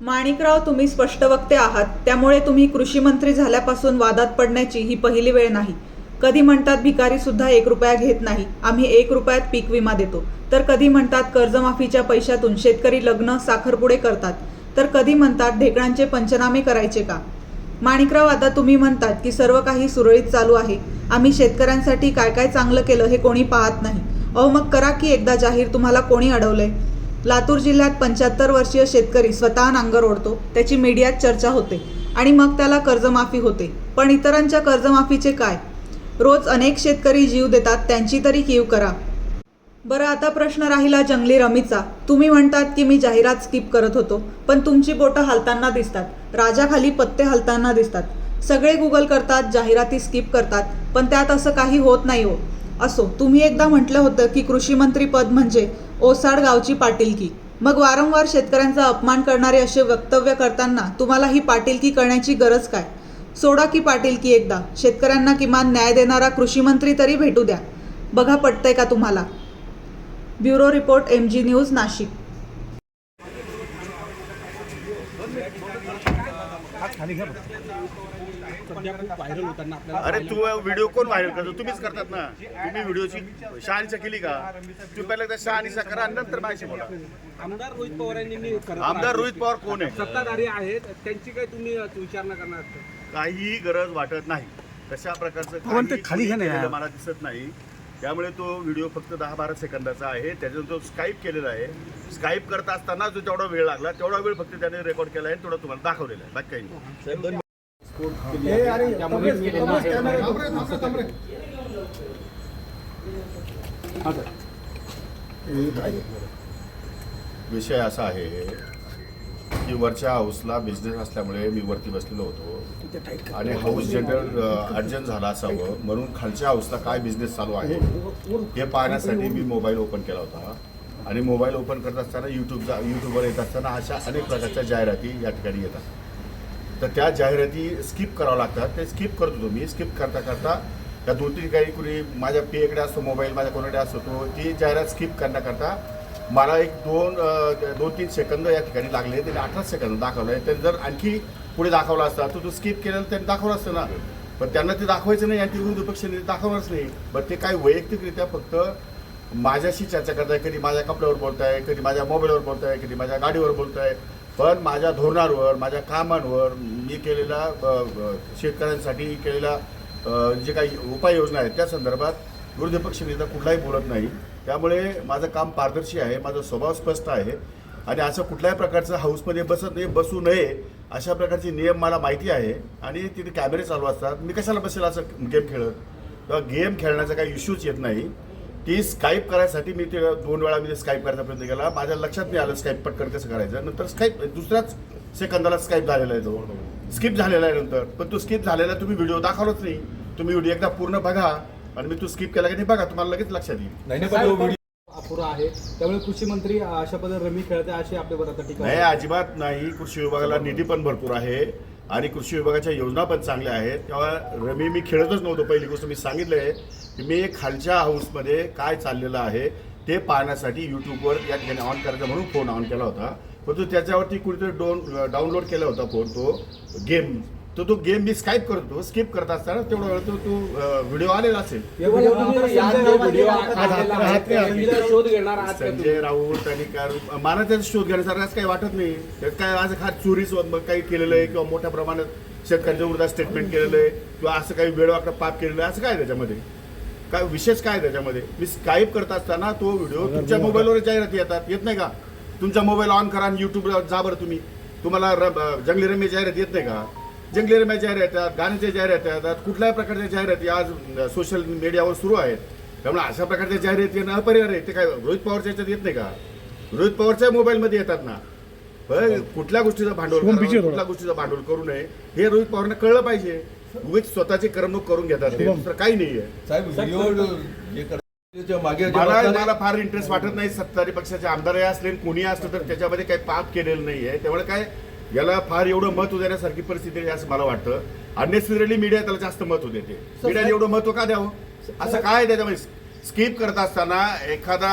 माणिकराव तुम्ही स्पष्टवक्ते आहात. त्यामुळे तुम्ही कृषी मंत्री झाल्यापासून वादात पडण्याची ही पहिली वेळ नाही. कधी म्हणतात भिकारी सुद्धा एक रुपया घेत नाही. आम्ही एक रुपयात पीक विमा देतो. तर कधी म्हणतात कर्जमाफीच्या पैशातून शेतकरी लग्न साखरपुडे करतात. तर कधी म्हणतात ढेकळांचे पंचनामे करायचे का? माणिकराव आता तुम्ही म्हणतात की सर्व काही सुरळीत चालू आहे. आम्ही शेतकऱ्यांसाठी काय काय चांगलं केलं हे कोणी पाहत नाही. अहो मग करा की एकदा जाहीर. तुम्हाला कोणी अडवलंय? लातूर जिल्ह्यात पंच्याहत्तर वर्षीय शेतकरी स्वतः नांगर ओढतो. त्याची मीडियात चर्चा होते आणि मग त्याला कर्जमाफी होते. पण इतरांच्या कर्जमाफीचे काय? रोज अनेक शेतकरी जीव देतात त्यांची तरी कीव करा. बरं आता प्रश्न राहिला जंगली रमीचा. तुम्ही म्हणतात की मी जाहिरात स्किप करत होतो पण तुमची बोटं हलताना दिसतात. राजाखाली पत्ते हलताना दिसतात. सगळे गुगल करतात जाहिराती स्किप करतात पण त्यात असं काही होत नाही हो. असो तुम्ही एकदा म्हटलं होतं की कृषी मंत्री पद म्हणजे ओसाड गावची पाटीलकी मग वारंवार शेतकऱ्यांचा अपमान करणारे असे वक्तव्य करताना तुम्हाला ही पाटीलकी करण्याची गरज काय? सोडा की पाटीलकी एकदा. शेतकऱ्यांना किमान न्याय देणारा कृषी मंत्री तरी भेटू द्या. बघा पटतंय का तुम्हाला? Bureau report M G news Nashik. सध्या खूप व्हायरल होताना आपल्याला अरे तू व्हिडिओ कोण व्हायरल करतो? तुम्हीच करतात ना. तुम्ही व्हिडिओची शहानिशा केली का? तुम्ही पहिला एकदा शहानिशा करा नंतर माझ्याशी बोला. आमदार रोहित पवार यांनी आमदार रोहित पवार कोण आहे? सत्ताधारी आहेत. त्यांची काही तुम्ही विचारणा करणार? काहीही गरज वाटत नाही. तशा प्रकारचं ते खाली यार. मला दिसत नाही. त्यामुळे तो व्हिडिओ फक्त दहा बारा सेकंदाचा आहे. त्याच्यात तो स्काईप केलेला आहे. स्काईप करत असताना जो तेवढा वेळ लागला तेवढा वेळ फक्त त्याने रेकॉर्ड केला आहे तेवढा तुम्हाला दाखवलेला आहे. बाकी काही नाही. त्यामुळे केलेलं आहे. विषय असा आहे की वरच्या हाऊसला बिझनेस असल्यामुळे मी वरती बसलेलो होतो. आणि हाऊस जनरल अर्जंट झाला असावं म्हणून खालच्या हाऊसला काय बिझनेस चालू आहे हे पाहण्यासाठी मी मोबाईल ओपन केला होता. आणि मोबाईल ओपन करत असताना यूट्यूबचा यूट्यूबवर येत असताना अशा अनेक प्रकारच्या जाहिराती या ठिकाणी येतात. तर त्या जाहिराती स्किप करावं लागतात. ते स्किप करत होतो मी. स्किप करता करता त्या दोन तीन काही कुणी माझ्या पेकडे असतो मोबाईल माझ्या कोणाकडे असतो तो ती जाहिरात स्किप करण्याकरता मला एक दोन दोन तीन सेकंद या ठिकाणी लागले. त्याने अठरा सेकंद दाखवलं. आहे त्यांनी जर आणखी पुढे दाखवला असता तर तो स्किप केलेला त्यांनी दाखवलं असतं ना. पण त्यांना ते दाखवायचं नाही. आणि ते विरोधी पक्षाने दाखवणारच नाही. बरं ते काय वैयक्तिकरित्या फक्त माझ्याशी चर्चा करताय कधी माझ्या कपड्यावर बोलताय कधी माझ्या मोबाईलवर बोलताय कधी माझ्या गाडीवर बोलताय पण माझ्या धोरणांवर माझ्या कामांवर मी केलेला शेतकऱ्यांसाठी केलेला जे काही उपाययोजना आहेत त्या संदर्भात विरोधी पक्ष नेता कुठलाही बोलत नाही. त्यामुळे माझं काम पारदर्शी आहे माझा स्वभाव स्पष्ट आहे. आणि असं कुठल्याही प्रकारचं हाऊसमध्ये बसत नाही बसू नये अशा प्रकारचे नियम मला माहिती आहे. आणि तिथे कॅमेरे चालू असतात. मी कशाला बसेल असं गेम खेळत? किंवा गेम खेळण्याचा काही इश्यूच येत नाही. ती स्काईप करायसाठी मी ते दोन वेळा मी ते स्काईप करायचा प्रयत्न केला. माझ्या लक्षात नाही आलं स्काईप पटकन कसं करायचं. नंतर स्काईप दुसऱ्याच सेकंदाला स्काईप झालेला आहे तो. स्किप झालेला आहे नंतर. पण तो स्किप झालेला तुम्ही व्हिडिओ दाखवलाच नाही. तुम्ही व्हिडिओ एकदा पूर्ण बघा आणि मी तो स्किप केला की नाही बघा तुम्हाला लगेच लक्षात येईल. अपुरा आहे. त्यामुळे कृषी मंत्री अशा पद्धतीने रमी खेळते अशी टीका नाही. अजिबात नाही. कृषी विभागाला निधी पण भरपूर आहे आणि कृषी विभागाच्या योजना पण चांगल्या आहेत. तेव्हा रमी मी खेळतच नव्हतो. पहिली गोष्ट मी सांगितलं आहे. मी खालच्या हाऊसमध्ये काय चाललेलं आहे ते पाहण्यासाठी यूट्यूबवर या ठिकाणी ऑन करायचा म्हणून फोन ऑन केला होता. परंतु त्याच्यावरती कुणीतरी डोन डाउनलोड केला होता फोन तो गेम तो तो गेम मी स्काईप करतो स्किप करत असताना तेवढा वेळ तो तो व्हिडिओ आलेला असेल. या व्हिडिओ नंतर यात जो व्हिडिओ आलेला आहे, त्या व्हिडिओचा शोध घेणार आहात का तुम्ही? संजय राऊत आणि कार मला त्याचा शोध घेण्यासारखं असं काही वाटत नाही. त्यात काय आज खात चोरी मग काही केलेलं आहे किंवा मोठ्या प्रमाणात शेतकऱ्यांच्या विरोधात स्टेटमेंट केलेलं आहे किंवा असं काही वेळवाकडं पाप केलेलं आहे असं काय त्याच्यामध्ये? काय विशेष काय त्याच्यामध्ये? मी स्काईप करत असताना तो व्हिडिओ तुमच्या मोबाईलवर जाहिराती येतात. येत नाही का? तुमचा मोबाईल ऑन करा आणि युट्यूबला जा बरं तुम्ही. तुम्हाला र- जंगली रम्य जाहिरात येत नाही का? जंगली रम्य जाहिरात येतात गाण्याच्या जाहिराती येतात कुठल्याही प्रकारच्या जाहिराती आज सोशल मीडियावर सुरू आहेत. त्यामुळे अशा प्रकारच्या जाहिराती येणं अपरिहार्य आहे. ते काय रोहित पवारच्या याच्यात येत नाही का? रोहित पवारच्या मोबाईलमध्ये येतात ना. कुठल्या गोष्टीचं भांडवल. कुठल्या गोष्टीचं भांडवल करू नये? हे रोहित पवारांना कळलं पाहिजे. उगीच स्वतःची करमणूक करून घेतात ते. दुसरं काही नाहीये. साहेब व्हिडिओ हे करण्याच्या मागे जे मला फार इंटरेस्ट वाटत नाही सत्तारी पक्षाचे आमदार असले कोणी असलं तर त्याच्यामध्ये काही पाप केलेलं नाहीये. त्यामुळे काय याला फार एवढं महत्त्व देण्यासारखी परिस्थिती आहे असं मला वाटतं. अननेसेसरली मीडिया त्याला जास्त महत्त्व देते. मीडियाने एवढं महत्त्व का द्यावं? असं काय आहे त्याच्यामध्ये? स्किप करत असताना एखादा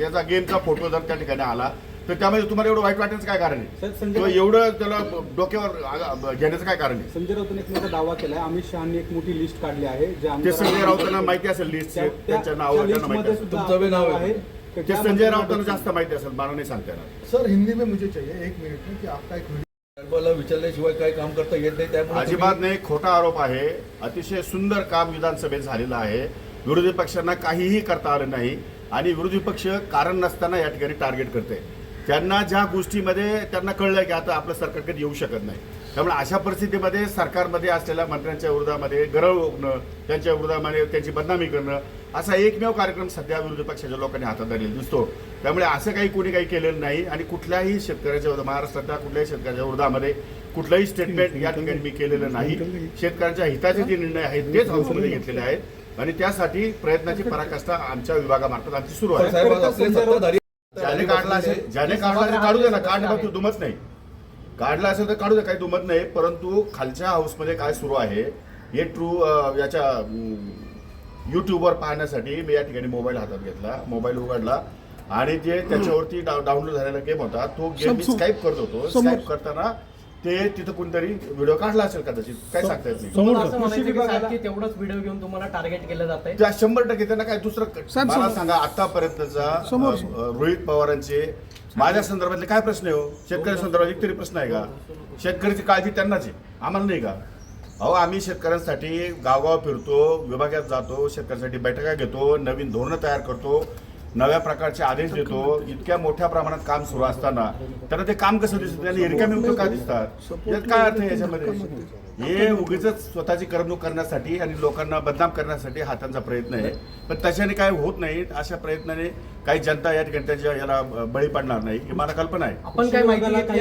याचा गेमचा फोटो जर त्या ठिकाणी आला तर त्यामध्ये तुम्हाला एवढं वाईट वाटण्याचं काय कारण आहे? किंवा एवढं त्याला डोक्यावर आग- घेण्याचं काय कारण आहे? संजय राऊतांनी एक मोठा दावा केलाय. अमित शहानी एक मोठी लिस्ट काढली आहे जे ते संजय राऊतांना माहिती असेल लिस्ट त्या- त्या- त्यांच्या त्या नावावर त्यांना माहिती लिस्टमध्ये असेल. सुद्धा तुमचं बी नाव आहे. ते संजय राऊतांना जास्त माहिती असेल मला नाही सांगता येणार. सर हिंदी में मुझे चाहिए एक मिनट में कि आपका एक वीडियो साहेबाला विचारल्याशिवाय काय काम करता येत नाही त्यामुळे अजिबात नाही खोटा आरोप आहे. अतिशय सुंदर काम विधानसभेत झालेलं आहे. विरोधी पक्षांना काहीही करता आलं नाही आणि विरोधी पक्ष कारण नसताना या ठिकाणी टार्गेट करते त्यांना ज्या गोष्टीमध्ये त्यांना कळलं की आता आपलं सरकारकडे येऊ शकत नाही. त्यामुळे अशा परिस्थितीमध्ये सरकारमध्ये असलेल्या मंत्र्यांच्या विरोधामध्ये गरळ ओकणं त्यांच्या विरोधामध्ये त्यांची बदनामी करणं असा एकमेव कार्यक्रम सध्या विरोधी पक्षाच्या लोकांनी हातात धरलेला दिसतो. त्यामुळे असं काही कोणी काही केलेलं नाही आणि कुठल्याही शेतकऱ्याच्या विरोधात महाराष्ट्रातल्या कुठल्याही शेतकऱ्याच्या विरोधामध्ये कुठलंही स्टेटमेंट या ठिकाणी मी केलेलं नाही. शेतकऱ्यांच्या हिताचे जे निर्णय आहेत तेच हाऊसमध्ये घेतलेले आहेत. आणि त्यासाठी प्रयत्नाची पराकाष्ठा आमच्या विभागामार्फत आमची सुरू आहे. ज्याने काढला असेल ज्याने काढला असेल काढू दे ना. काढण्याबाबत तू दुमत नाही. काढला असेल तर काढू दे काही दुमत नाही. परंतु खालच्या हाऊसमध्ये काय सुरू आहे हे ट्रू याच्या युट्यूबवर पाहण्यासाठी मी या ठिकाणी मोबाईल हातात घेतला मोबाईल उघडला. आणि जे त्याच्यावरती डाउनलोड झालेला गेम होता तो गेम मी स्काईप करत होतो. स्काईप करताना ते तिथं कोणतरी व्हिडिओ काढला असेल कदाचित. काय सांगता येत नाही. तुम्हाला असं म्हणायचं की सारखी तेवढंच व्हिडिओ घेऊन तुम्हाला टार्गेट केलं जात आहे त्या शंभर टक्के त्यांना काय दुसरं मला सांगा आतापर्यंतचा अ, रोहित पवारांचे माझ्या संदर्भातले काय प्रश्न आहे हो? शेतकरी संदर्भात एक तरी प्रश्न आहे का? शेतकऱ्याची काळजी त्यांनाच आहे. आम्हाला नाही का? अहो आम्ही शेतकऱ्यांसाठी गावगाव फिरतो विभागात जातो शेतकऱ्यांसाठी बैठका घेतो नवीन धोरणं तयार करतो. नव्या प्रकारचे आदेश देतो इतक्या मोठ्या प्रमाणात काम सुरू असताना त्यांना ते काम कसं दिसतं? त्यांनी रिकामी का दिसतात? यात काय अर्थ आहे याच्यामध्ये? हे उगीच स्वतःची करमणूक करण्यासाठी आणि लोकांना बदनाम करण्यासाठी हा त्यांचा प्रयत्न आहे. पण तशाने काय होत नाही अशा प्रयत्नाने काही जनता या ठिकाणी त्याच्या याला बळी पडणार नाही ही मला कल्पना आहे. आपण काय माहिती